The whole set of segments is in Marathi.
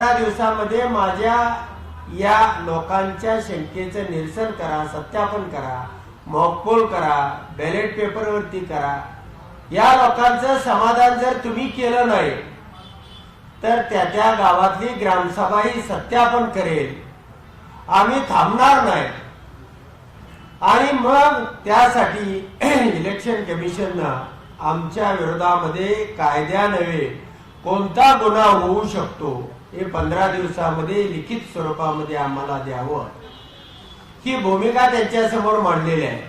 दिवसामध्ये माझ्या या लोकांच्या शंकेचं निरसन करा सत्यापन करा मॉकपोल करा बॅलेट पेपरवरती करा. या लोकांचं समाधान जर तुम्ही केलं नाही तर त्या त्या गावातली ग्रामसभा ही सत्यापन करेल. आम्ही थांबणार नाही. आणि मग त्यासाठी इलेक्शन कमिशननं आमच्या विरोधामध्ये कायद्या नव्हे कोणता गुन्हा होऊ शकतो? हे पंधरा दिवसामध्ये लिखित स्वरूपामध्ये आम्हाला द्यावं. ही भूमिका त्यांच्यासमोर मांडलेली आहे.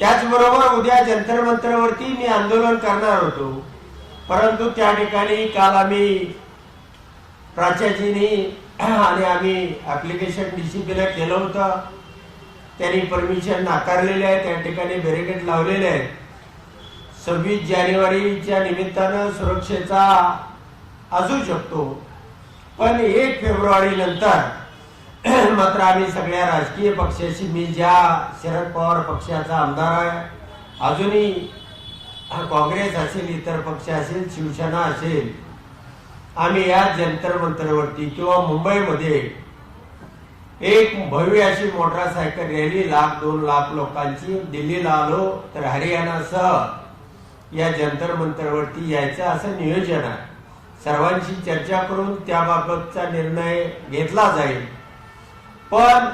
त्याचबरोबर उद्या जंतर मंत्रवरती मी आंदोलन करणार होतो. परंतु त्या ठिकाणी काल आम्ही प्राचार्यजीनी आणि आम्ही ऍप्लिकेशन डीसीपीला केलं होतं. त्यांनी परमिशन नाकारलेले आहे. त्या ठिकाणी बॅरिकेड लावलेले आहेत. सव्वीस जानेवारीच्या निमित्तानं सुरक्षेचा असू शकतो. पण एक फेब्रुवारी नंतर मात्र आम्ही सगळ्या राजकीय पक्षाशी मी ज्या शरद पवार पक्षाचा आमदार आहे अजूनही काँग्रेस असेल इतर पक्ष असेल शिवसेना असेल आम्ही या जंतर मंतरवरती किंवा मुंबईमध्ये एक भव्य अशी मोटरसायकल रॅली लाख दोन लाख लोकांची दिल्लीला आलो तर हरियाणासह या जंतर मंतरवरती यायचं असं नियोजन आहे. सर्वांशी चर्चा करून त्याबाबतचा निर्णय घेतला जाईल. पण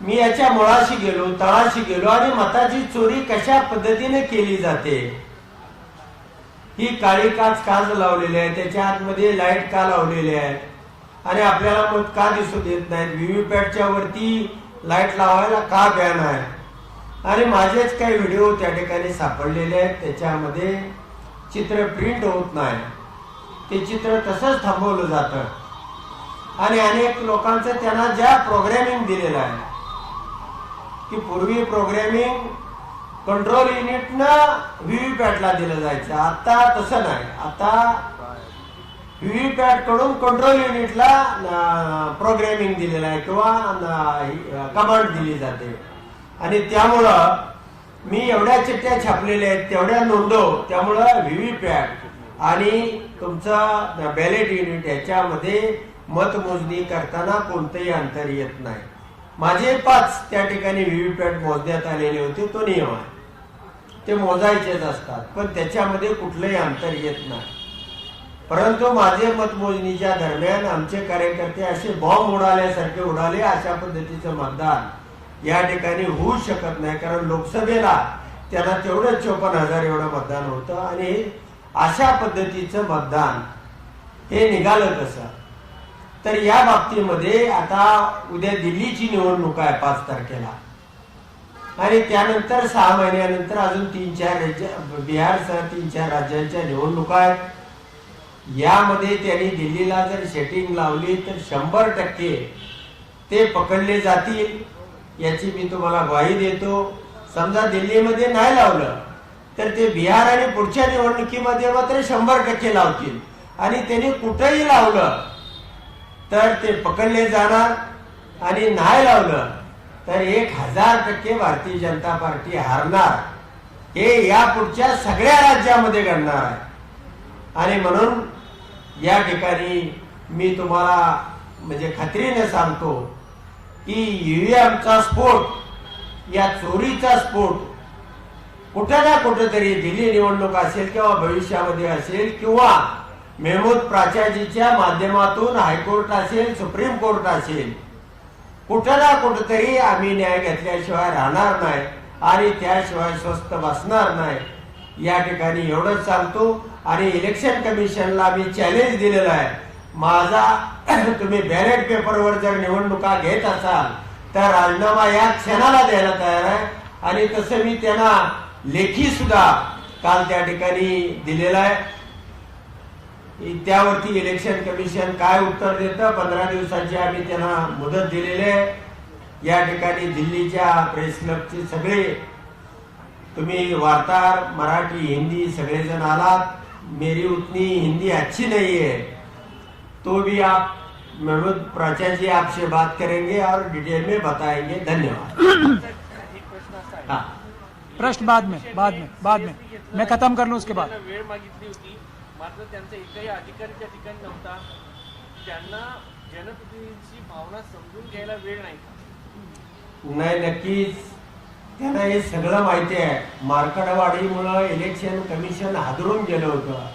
मी याच्या मुळाशी गेलो तळाशी गेलो आणि मताची चोरी कशा पद्धतीने केली जाते? ही काळी काच काच लावलेली आहे? त्याच्या आतमध्ये लाइट का लावलेली आहेत आणि आपल्याला मत का दिसू देत नाहीत? व्हीव्हीपॅटच्या वरती लाइट लावायला का बॅन आहे? आणि माझेच काही व्हिडिओ त्या ठिकाणी सापडलेले आहेत. त्याच्यामध्ये चित्र प्रिंट होत नाही. ते चित्र तसंच थांबवलं जातं. आणि अनेक लोकांचं त्यांना ज्या प्रोग्रॅमिंग दिलेलं आहे की पूर्वी प्रोग्रॅमिंग कंट्रोल युनिटनं व्हीव्हीपॅटला दिलं जायचं. आता तसं नाही. आता व्हीव्हीपॅटकडून कंट्रोल युनिटला प्रोग्रॅमिंग दिलेलं आहे किंवा कमांड दिली जाते. आणि त्यामुळं मी एवढ्या चिठ्ठ्या छापलेल्या आहेत तेवढ्या नोंदव त्यामुळं व्हीव्हीपॅट आणि तुमचं बॅलेट युनिट याच्यामध्ये मतमोजणी करताना कोणतंही अंतर येत नाही. माझे पाच त्या ठिकाणी व्हीव्हीपॅट मोजण्यात आलेले होते तो नियम आहे. ते मोजायचेच असतात पण त्याच्यामध्ये कुठलंही अंतर येत नाही. परंतु माझे मतमोजणीच्या दरम्यान आमचे कार्यकर्ते असे बॉम्ब उडाल्यासारखे उडाले अशा पद्धतीचं मतदान या ठिकाणी होऊ शकत नाही कारण लोकसभेला त्यांना तेवढंच चोपन्न हजार एवढं मतदान होतं आणि अशा पद्धतीचं मतदान हे निघालं कसं? तर या बाबतीमध्ये आता उद्या दिल्लीची निवडणूक आहे पाच तारखेला. आणि त्यानंतर सहा महिन्यानंतर अजून तीन चार राज्य बिहारसह तीन चार राज्यांच्या निवडणुका आहेत. यामध्ये त्यांनी दिल्लीला जर सेटिंग लावली तर शंभर टक्के ते पकडले जातील याची मी तुम्हाला ग्वाही देतो. समजा दिल्लीमध्ये नाही लावलं तर ते बिहार आणि पुढच्या निवडणुकीमध्ये मात्र शंभर टक्के लावतील. आणि त्यांनी कुठंही लावलं तर ते पकडले जाणार आणि नाही लावलं तर एक हजार टक्के भारतीय जनता पार्टी हारणार. हे या पुढच्या सगळ्या राज्यामध्ये घडणार आहे. आणि म्हणून या ठिकाणी मी तुम्हाला म्हणजे खात्रीने सांगतो की ईव्हीएमचा स्फोट या चोरीचा स्फोट कुठं ना कुठेतरी दिल्ली निवडणूक असेल किंवा भविष्यामध्ये असेल किंवा मेहमूद प्राचार्जीच्या माध्यमातून हायकोर्ट असेल सुप्रीम कोर्ट असेल कुठं ना कुठेतरी आम्ही न्याय घेतल्याशिवाय राहणार नाही आणि त्याशिवाय स्वस्त बसणार नाही. या ठिकाणी एवढंच सांगतो आणि इलेक्शन कमिशनला मी चॅलेंज दिलेलं आहे. माझा तुम्ही बॅलेट पेपरवर जर निवडणुका घेत असाल तर राजीनामा या क्षणाला द्यायला तयार आहे. आणि तसं मी त्यांना लेखी सुद्धा काल त्या ठिकाणी दिलेला आहे. त्यावरती इलेक्शन कमिशन काय उत्तर देतं? पंधरा दिवसाची आम्ही त्यांना मुदत दिलेली आहे. या ठिकाणी दिल्लीच्या प्रेस क्लबचे सगळे तुम्ही वार्ताहर मराठी हिंदी सगळेजण आलात. मेरी उतनी हिंदी अच्छी नहीं है. तो भी आप महमूद प्राचार्य जी आपसे बात करेंगे और डिटेल में बताएँगे. धन्यवाद. हाँ. प्रश्न बाद में बाद में बाद में। मैं खत्म कर लूं उसके बाद। वेळ मागितली होती मात्र त्यांचा एकही अधिकारी त्या ठिकाणी नव्हता. त्यांना जनप्रतिनिधींची भावना समजून घ्यायला वेळ नाही? नाही नक्कीच. त्यांना हे सगळं माहिती आहे. मार्कडवाडीमुळं इलेक्शन कमिशन हादरून गेलं होतं.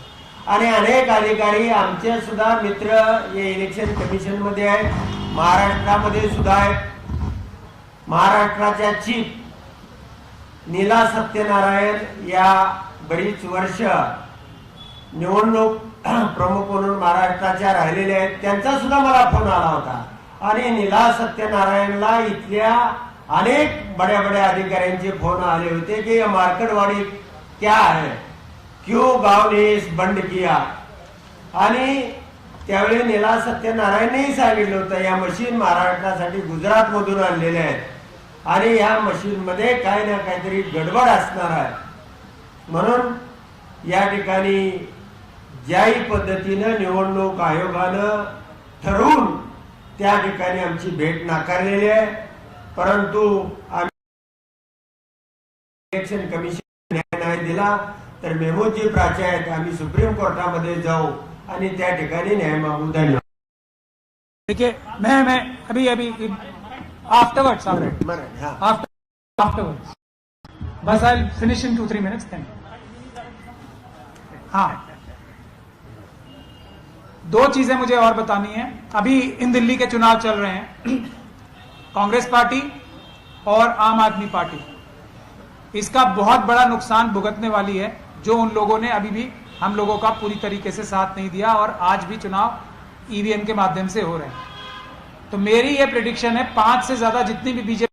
आणि अनेक अधिकारी आमचे सुद्धा मित्र हे इलेक्शन कमिशनमध्ये आहेत. महाराष्ट्रामध्ये सुद्धा आहेत. महाराष्ट्राच्या चीफ नीला सत्यनारायण या बरीच वर्ष निवडणूक प्रमुख म्हणून महाराष्ट्राच्या राहिलेल्या आहेत. त्यांचा सुद्धा मला फोन आला होता. आणि नीला सत्यनारायणला इथल्या अनेक बड्या बड्या अधिकाऱ्यांचे फोन आले होते की ये मार्केटवाडी क्या आहे क्यों गावनेस बंड किया? आणि त्यावेळी नीला सत्यनारायणनेही सांगितलं होतं या मशीन महाराष्ट्रासाठी गुजरातमधून आणलेल्या आहेत. आणि या मशीनमध्ये काही ना काहीतरी गडबड असणार आहे. म्हणून या ठिकाणी ज्याही पद्धतीनं निवडणूक आयोगानं ठरवून त्या ठिकाणी आमची भेट नाकारलेली आहे. परंतु आम्ही इलेक्शन कमिशन न्याय नाही दिला तर मेमोजी प्राचे आहेत आम्ही सुप्रीम कोर्टामध्ये जाऊ आणि त्या ठिकाणी न्याय मागू धन्यवाद. देखिए मैं मैं अभी अभी आफ्टरवर्ड्स बरं, हा. After afterwards bus I finish in two three minutes thank हाँ। दो चीज़ें मुझे और बतानी है। अभी इन दिल्ली के चुनाव चल रहे हैं। कांग्रेस पार्टी और आम आदमी पार्टी। इसका बहुत बड़ा नुकसान भुगतने वाली है जो उन लोगों ने अभी भी हम लोगों का पूरी तरीके से साथ नहीं दिया और आज भी चुनाव ईवीएम के माध्यम से हो रहे हैं। तो मेरी ये प्रिडिक्शन है पाँच से ज़्यादा जितनी भी बीजेपी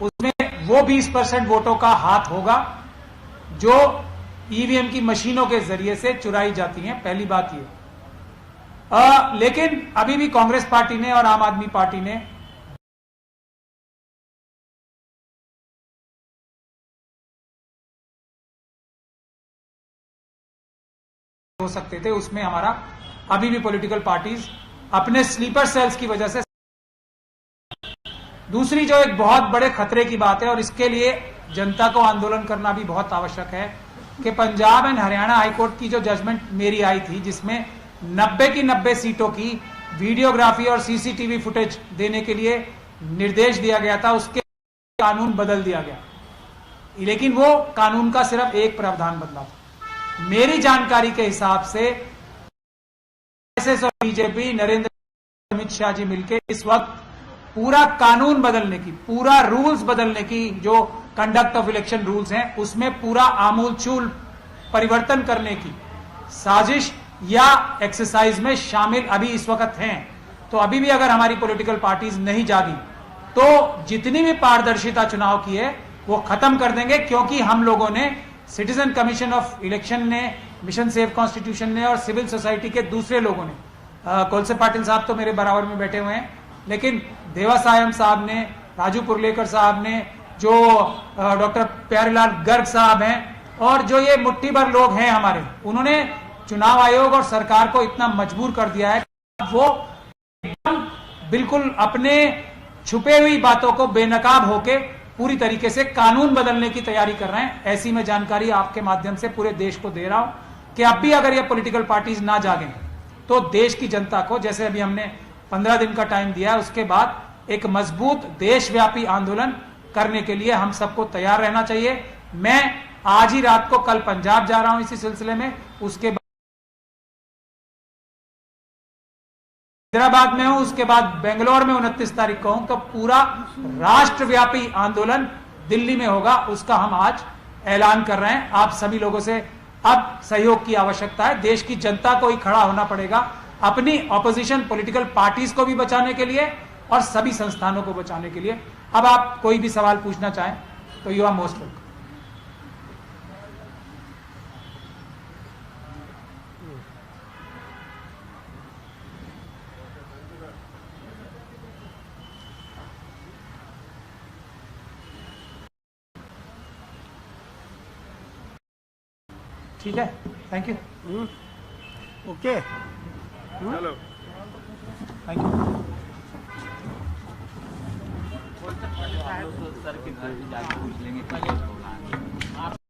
उसमें वो 20 परसेंट वोटों का हाथ होगा जो ईवीएम की मशीनों के ज़रिए से चुराई जाती हैं। पहली बात ये। अ, लेकिन अभी भी कांग्रेस पार्टी ने और आम आदमी पार्टी ने हो सकते थे उसमें हमारा अभी भी पॉलिटिकल पार्टीज़ अपने स्लीपर सेल्स की वजह से दूसरी जो एक बहुत बड़े खतरे की बात है और इसके लिए जनता को आंदोलन करना भी बहुत आवश्यक है कि पंजाब एंड हरियाणा हाईकोर्ट की जो जजमेंट मेरी आई थी, जिसमें 90 की 90 सीटों की वीडियोग्राफी और सीसीटीवी फुटेज देने के लिए निर्देश दिया गया था, उसके कानून बदल दिया गया। लेकिन वो कानून का सिर्फ़ एक प्रावधान बदला था। मेरी जानकारी के हिसाब से कांग्रेस और बीजेपी, नरेंद्र अमित शाह जी मिलकर इस वक्त पूरा कानून बदलने की, पूरा रूल्स बदलने की जो कंडक्ट ऑफ़ इलेक्शन रूल्स हैं, उसमें पूरा आमूल चूल परिवर्तन करने की साजिश या एक्सरसाइज में शामिल अभी इस वक्त हैं। तो अभी भी अगर हमारी पॉलिटिकल पार्टीज़ नहीं जागी तो जितनी भी पारदर्शिता चुनाव की है, वो खत्म कर देंगे, क्योंकि हम लोगों ने सिटीजन कमीशन ऑफ़ इलेक्शन ने मिशन सेव कॉन्स्टिट्यूशन ने और सिविल सोसाइटी के दूसरे लोगों ने अ, कोलसे पाटिल साहब तो मेरे बराबर में बैठे हुए हैं लेकिन देवा सायम साहब ने राजू पुरलेकर साहब ने जो डॉक्टर प्यारेलाल गर्ग साहब हैं और जो ये मुट्ठी भर लोग हैं हमारे उन्होंने चुनाव आयोग और सरकार को इतना मजबूर कर दिया है वो बिल्कुल अपने छुपे हुई बातों को बेनकाब होके पूरी तरीके से कानून बदलने की तैयारी कर रहे हैं। ऐसी मैं जानकारी आपके माध्यम से पूरे देश को दे रहा हूँ। कि अब भी अगर ये पॉलिटिकल पार्टीज़ ना जागें तो देश की जनता को, जैसे अभी हमने पंद्रह दिन का टाइम दिया है उसके बाद एक मज़बूत देशव्यापी आंदोलन करने के लिए हम सबको तैयार रहना चाहिए। मैं आज ही रात को कल पंजाब जा रहा हूँ इसी सिलसिले में, उसके बाद हैदराबाद में हूँ, उसके बाद बेंगलोर में उनतीस तारीख को हूँ तो पूरा राष्ट्रव्यापी आंदोलन दिल्ली में होगा, उसका हम आज ऐलान कर रहे हैं। आप सभी लोगों से अब सहयोग की आवश्यकता है। देश की जनता को ही खड़ा होना पड़ेगा अपनी ऑपोजिशन पॉलिटिकल पार्टीज़ को भी बचाने के लिए और सभी संस्थानों को बचाने के लिए। अब आप कोई भी सवाल पूछना चाहें तो यू आर मोस्ट वेलकम ठीक है थैंक यू ओके चलो थैंक यू सर